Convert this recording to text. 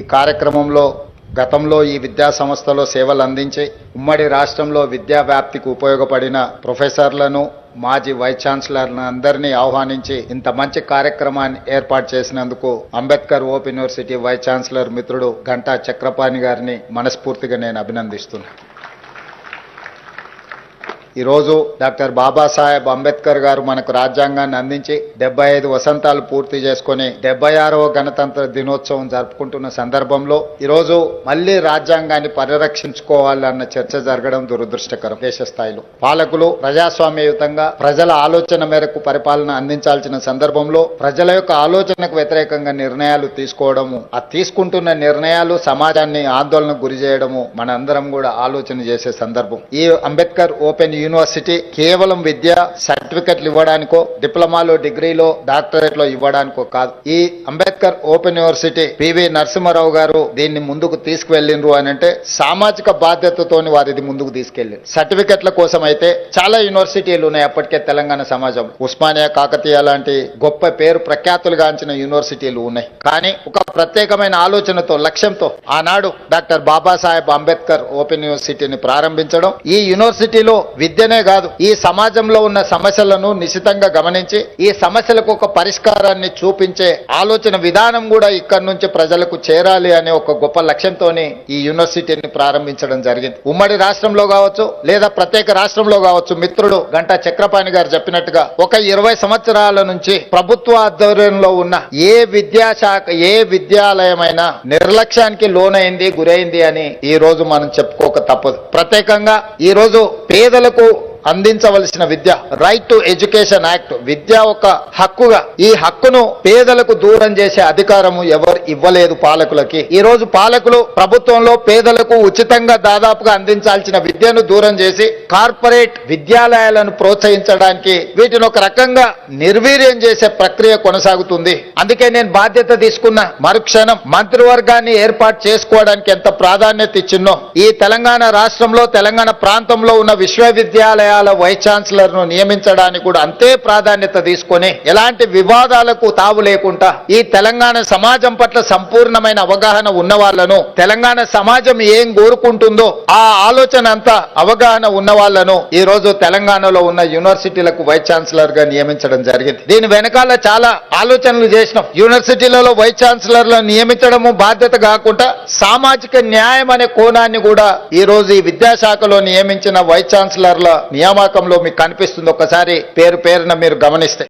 ఈ కార్యక్రమంలో గతంలో ఈ విద్యా సంస్థలో సేవలు అందించి ఉమ్మడి రాష్ట్రంలో విద్యా వ్యాప్తికి ఉపయోగపడిన ప్రొఫెసర్లను మాజీ వైస్ ఛాన్సలర్లను అందరినీ ఆహ్వానించి ఇంత మంచి కార్యక్రమాన్ని ఏర్పాటు చేసినందుకు Ambedkar open university vice chancellor మిత్రుడు గంటా చక్రపాణి గారిని మనస్ఫూర్తిగా నేను అభినందిస్తున్నాను. ఈరోజు డాక్టర్ బాబాసాహెబ్ అంబేద్కర్ గారు మనకు రాజ్యాంగాన్ని అందించి డెబ్బై ఐదు వసంతాలు పూర్తి చేసుకుని డెబ్బై ఆరవ గణతంత్ర దినోత్సవం జరుపుకుంటున్న సందర్భంలో ఈరోజు మళ్ళీ రాజ్యాంగాన్ని పరిరక్షించుకోవాలన్న చర్చ జరగడం దురదృష్టకరం. దేశ స్థాయిలో పాలకులు ప్రజాస్వామ్యయుతంగా ప్రజల ఆలోచన మేరకు పరిపాలన అందించాల్సిన సందర్భంలో ప్రజల యొక్క ఆలోచనకు వ్యతిరేకంగా నిర్ణయాలు తీసుకోవడము ఆ తీసుకుంటున్న నిర్ణయాలు సమాజాన్ని ఆందోళనకు గురి చేయడము మనందరం కూడా ఆలోచన చేసే సందర్భం. ఈ అంబేద్కర్ ఓపెన్ యూనివర్సిటీ కేవలం విద్య సర్టిఫికెట్లు ఇవ్వడానికో డిప్లొమాలో డిగ్రీలో డాక్టరేట్లో ఇవ్వడానికో కాదు. ఈ Ambedkar open university PV Narasimharao గారు దీన్ని ముందుకు తీసుకువెళ్ళిండ్రు అని అంటే సామాజిక బాధ్యతతోని వారు ఇది ముందుకు తీసుకెళ్ళారు సర్టిఫికెట్ల కోసం అయితే చాలా యూనివర్సిటీలు ఉన్నాయి అప్పటికే తెలంగాణ సమాజం. ఉస్మానియా కాకతీయ లాంటి గొప్ప పేరు ప్రఖ్యాతులుగాంచిన యూనివర్సిటీలు ఉన్నాయి. కానీ ఒక ప్రత్యేకమైన ఆలోచనతో లక్ష్యంతో ఆనాడు డాక్టర్ బాబాసాహెబ్ అంబేద్కర్ ఓపెన్ యూనివర్సిటీని ప్రారంభించడం ఈ యూనివర్సిటీలో విద్యనే కాదు ఈ సమాజంలో ఉన్న సమస్యలను నిశితంగా గమనించి ఈ సమస్యలకు ఒక పరిష్కారాన్ని చూపించే ఆలోచన విధానం కూడా ఇక్కడి నుంచి ప్రజలకు చేరాలి అనే ఒక గొప్ప లక్ష్యంతోనే ఈ యూనివర్సిటీని ప్రారంభించడం జరిగింది. ఉమ్మడి రాష్ట్రంలో కావచ్చు లేదా ప్రత్యేక రాష్ట్రంలో కావచ్చు మిత్రుడు గంటా చక్రపాణి గారు చెప్పినట్టుగా ఒక ఇరవై సంవత్సరాల నుంచి ప్రభుత్వ ఆధ్వర్యంలో ఉన్న ఏ విద్యాశాఖ ఏ విద్యాలయమైనా నిర్లక్ష్యానికి లోనైంది గురైంది అని ఈ రోజు మనం చెప్పుకోక తప్పదు. ప్రత్యేకంగా ఈ రోజు పేదలకు అందించవలసిన విద్య. రైట్ టు ఎడ్యుకేషన్ యాక్ట్ విద్య ఒక హక్కుగా. ఈ హక్కును పేదలకు దూరం చేసే అధికారము ఎవరు ఇవ్వలేదు పాలకులకి. ఈ రోజు పాలకులు ప్రభుత్వంలో పేదలకు ఉచితంగా దాదాపుగా అందించాల్సిన విద్యను దూరం చేసి కార్పొరేట్ విద్యాలయాలను ప్రోత్సహించడానికి వీటిని ఒక రకంగా నిర్వీర్యం చేసే ప్రక్రియ కొనసాగుతుంది. అందుకే నేను బాధ్యత తీసుకున్న మరుక్షణం మంత్రివర్గాన్ని ఏర్పాటు చేసుకోవడానికి ఎంత ప్రాధాన్యత ఇచ్చిందో ఈ తెలంగాణ రాష్ట్రంలో తెలంగాణ ప్రాంతంలో ఉన్న విశ్వవిద్యాలయాల వైస్ ఛాన్సలర్ను నియమించడానికి కూడా అంతే ప్రాధాన్యత తీసుకొని ఎలాంటి వివాదాలకు తావు లేకుండా ఈ తెలంగాణ సమాజం పట్ల సంపూర్ణమైన అవగాహన ఉన్న వాళ్ళను తెలంగాణ సమాజం ఏం కోరుకుంటుందో ఆ ఆలోచన అంతా అవగాహన ఉన్న వాళ్ళను ఈ రోజు తెలంగాణలో ఉన్న యూనివర్సిటీలకు వైస్ ఛాన్సలర్గా నియమించడం జరిగింది. దీని వెనకాల చాలా ఆలోచనలు చేసినాం. యూనివర్సిటీలలో వైస్ ఛాన్సలర్లను నియమించడము బాధ్యత కాకుండా సామాజిక న్యాయం అనే కోణాన్ని కూడా ఈ రోజు ఈ విద్యాశాఖలో నియమించిన వైస్ ఛాన్సలర్ల నియామకంలో మీకు కనిపిస్తుంది. ఒకసారి పేరు పేరున మీరు గమనిస్తే.